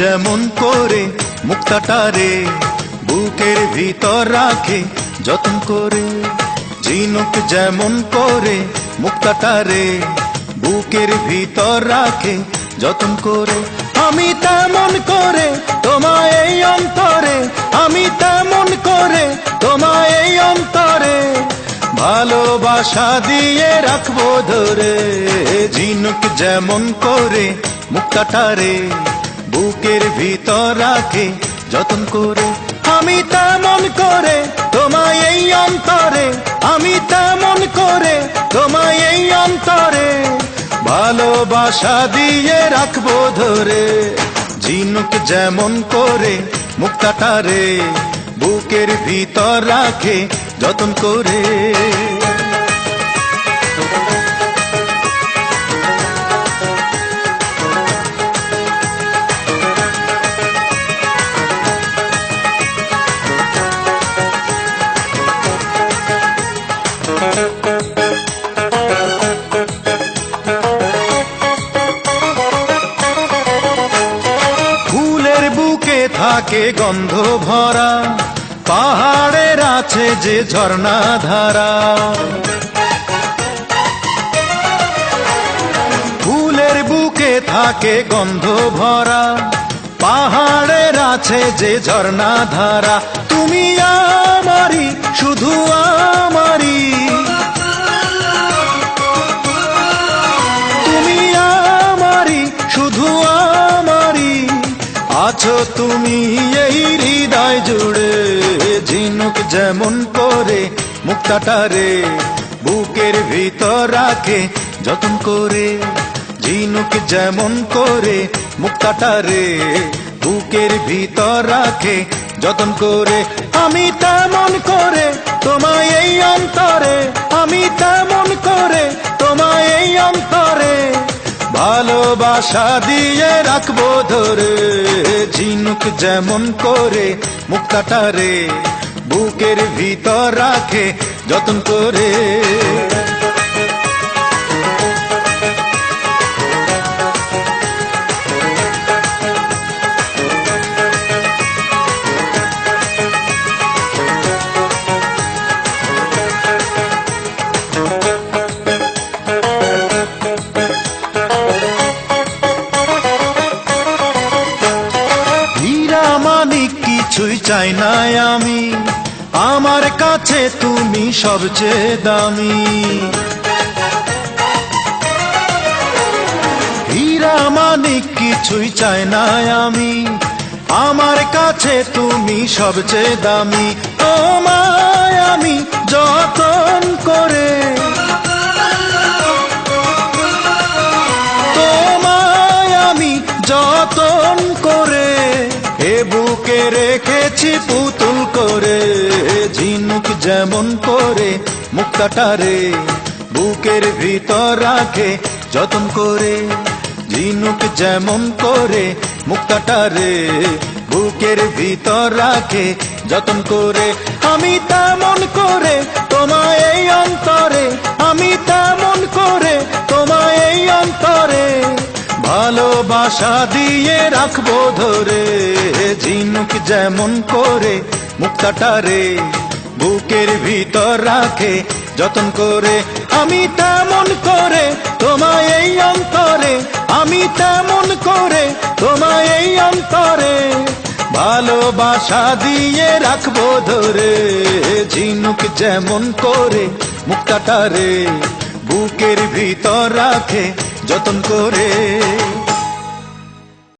যেমন করে মুক্তাটারে বুকের ভিতর রাখে, যত্ন করে। ঝিনুক যেমন করে মুক্তাটারে বুকের ভিতর রাখে, যত্ন করে। আমি তেমন করে তোমায় এই অন্তরে, আমি তেমন করে তোমায় এই অন্তরে। ভালোবাসা দিয়ে রাখব ধরে, ঝিনুক যেমন করে মুক্তাটারে বুকের ভিতর রাখে, যতন করে। আমি তেমন করে তোমায় এই অন্তরে। আমি তেমন করে তোমায় এই অন্তরে। ভালোবাসা দিয়ে রাখব ধরে ঝিনুক যেমন করে মুক্তাটারে। বুকের ভিতর রাখে, যতন করে। থাকে গন্ধ ভরা, পাহাড়ের আছে যে ঝর্ণা ধারা। ফুলের বুকে থাকে গন্ধ ভরা, পাহাড়ের আছে যে ঝর্ণা ধারা। তুমি আমারি শুধু আছো তুমি এই হৃদয় জুড়ে, ঝিনুক যেমন করে মুক্তাটারে বুকের ভিতর রাখে যতন করে, ঝিনুক যেমন করে মুক্তাটারে বুকের ভিতর রাখে যতন করে। আমি তেমন করে তোমায় এই অন্তরে, আমি তেমন করে তোমায় এই অন্তরে। ভালোবাসা দিয়ে রাখব ধরে ঝিনুক যেমন করে মুক্তাটারে বুকের ভিতর রাখে যতন করে। কিছুই চাই না আমি। আমার কাছে তুমি সবচেয়ে দামি। হীরা মানিক, কিছুই চাই না আমি। আমার কাছে তুমি সবচেয়ে দামি। তোমায় আমি যতন করে বুকে রেখেছি পুতুল করে, ঝিনুক যেমন করে মুক্তাটারে বুকের ভিতর রাখে যতন করে, ঝিনুক যেমন করে মুক্তাটারে বুকের ভিতর রাখে যতন করে, আমি তেমন করে তোমায় এই অন্তরে, আমি তেমন করে ভালোবাসা দিয়ে রাখব ধরে, ঝিনুক যেমন করে মুক্তাটারে বুকের ভিতর রাখে, যতন করে, আমি তেমন করে তোমায় এই অন্তরে, আমি তেমন করে তোমায় এই অন্তরে, ভালোবাসা দিয়ে রাখব ধরে, ঝিনুক যেমন করে মুক্তাটারে বুকের ভিতর রাখে, যতন করে।